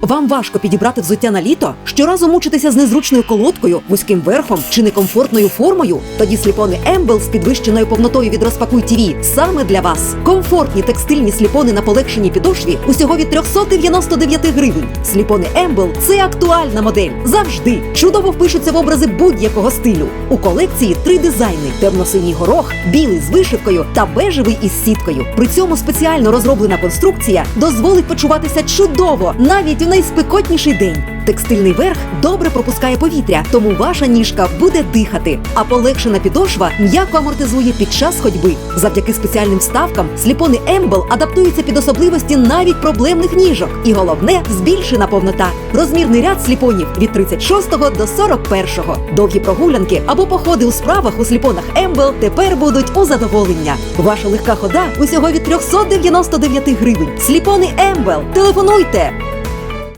Вам важко підібрати взуття на літо? Щоразу мучитися з незручною колодкою, вузьким верхом чи некомфортною формою? Тоді сліпони Ембл з підвищеною повнотою від розпакуй ТІВІ саме для вас. Комфортні текстильні сліпони на полегшеній підошві усього від 399 гривень. Сліпони Ембл це актуальна модель. Завжди чудово впишуться в образи будь-якого стилю. У колекції три дизайни: темно-синій горох, білий з вишивкою та бежевий із сіткою. При цьому спеціально розроблена конструкція дозволить почуватися чудово навіть у найспекотніший день. Текстильний верх добре пропускає повітря, тому ваша ніжка буде дихати. А полегшена підошва м'яко амортизує під час ходьби. Завдяки спеціальним вставкам сліпони Ембл адаптуються під особливості навіть проблемних ніжок. І головне збільшена повнота. Розмірний ряд сліпонів від 36 до 41. Довгі прогулянки або походи у справах у сліпонах Ембл тепер будуть у задоволення. Ваша легка хода усього від 399 гривень. Сліпони Ембл. Телефонуйте